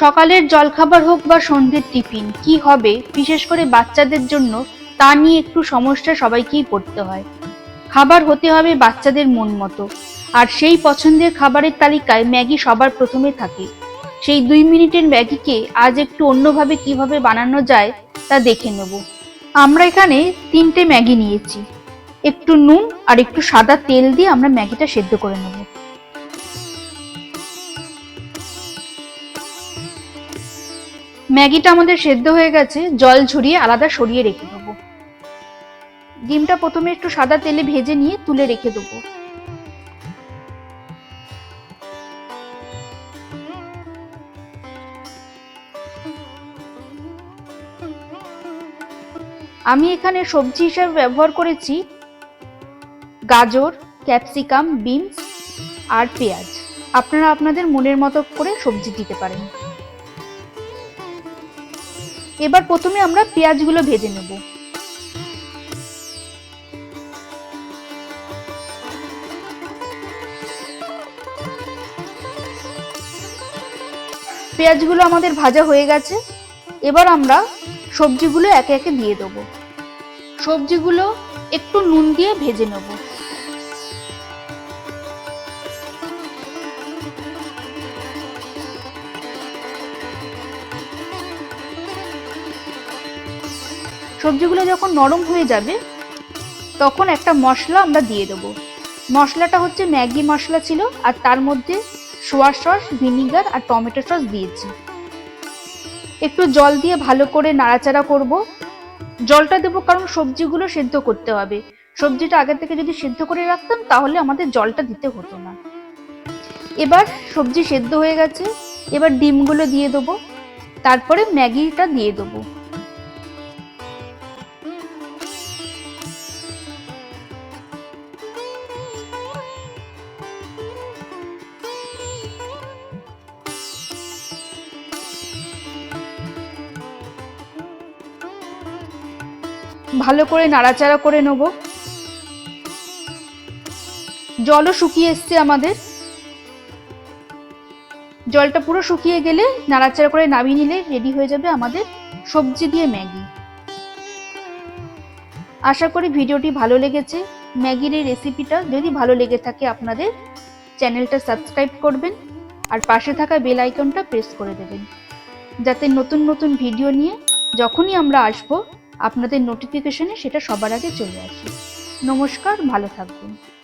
সকালের জলখাবার হোক বা সন্ধ্যের টিফিন, কি হবে, বিশেষ করে বাচ্চাদের জন্য, তা নিয়ে একটু সমস্যা সবাইকেই পড়তে হয়। খাবার হতে হবে বাচ্চাদের মন মতো। আর সেই পছন্দের খাবারের তালিকায় ম্যাগি সবার প্রথমে থাকে। সেই দুই মিনিটের ম্যাগিকে আজ একটু অন্যভাবে কীভাবে বানানো যায়, তা দেখে নেব। আমরা এখানে তিনটে ম্যাগি নিয়েছি। একটু নুন আর একটু সাদা তেল দিয়ে আমরা ম্যাগিটা সেদ্ধ করে নেব। ম্যাগিটা আমাদের সেদ্ধ হয়ে গেছে, জল ঝরিয়ে আলাদা সরিয়ে রেখে দেবো। ডিমটা প্রথমে একটু সাদা তেলে ভেজে নিয়ে তুলে রেখে দেবো। আমি এখানে সবজি হিসাবে ব্যবহার করেছি গাজর, ক্যাপসিকাম, বিনস আর পেঁয়াজ। আপনারা আপনাদের মনের মতো করে সবজি দিতে পারেন। এবার প্রথমে আমরা পেঁয়াজগুলো ভেজে নেব। পেঁয়াজগুলো আমাদের ভাজা হয়ে গেছে। এবার আমরা সবজিগুলো একে একে দিয়ে দেবো। সবজিগুলো একটু নুন দিয়ে ভেজে নেব। সবজিগুলো যখন নরম হয়ে যাবে, তখন একটা মশলা আমরা দিয়ে দেবো। মশলাটা হচ্ছে ম্যাগি মশলা ছিল, আর তার মধ্যে সোয়া সস, ভিনিগার আর টমেটো সস দিয়েছি। একটু জল দিয়ে ভালো করে নাড়াচাড়া করব। জলটা দেবো কারণ সবজিগুলো সেদ্ধ করতে হবে। সবজিটা আগে থেকে যদি সেদ্ধ করে রাখতাম, তাহলে আমাদের জলটা দিতে হতো না। এবার সবজি সেদ্ধ হয়ে গেছে। এবার ডিমগুলো দিয়ে দেবো। তারপরে ম্যাগিটা দিয়ে দেবো। ভালো করে নাড়াচাড়া করে নেব। জলও শুকিয়ে এসছে আমাদের। জলটা পুরো শুকিয়ে গেলে নাড়াচাড়া করে নামিয়ে নিলে রেডি হয়ে যাবে আমাদের সবজি দিয়ে ম্যাগি। আশা করি ভিডিওটি ভালো লেগেছে। ম্যাগির এই রেসিপিটা যদি ভালো লেগে থাকে আপনাদের, চ্যানেলটা সাবস্ক্রাইব করবেন আর পাশে থাকা বেল আইকনটা প্রেস করে দেবেন। যাতে নতুন নতুন ভিডিও নিয়ে যখনই আমরা আসব আপনাদের নোটিফিকেশনে সেটা সবার আগে চলে আসে। নমস্কার ভালো থাকবেন।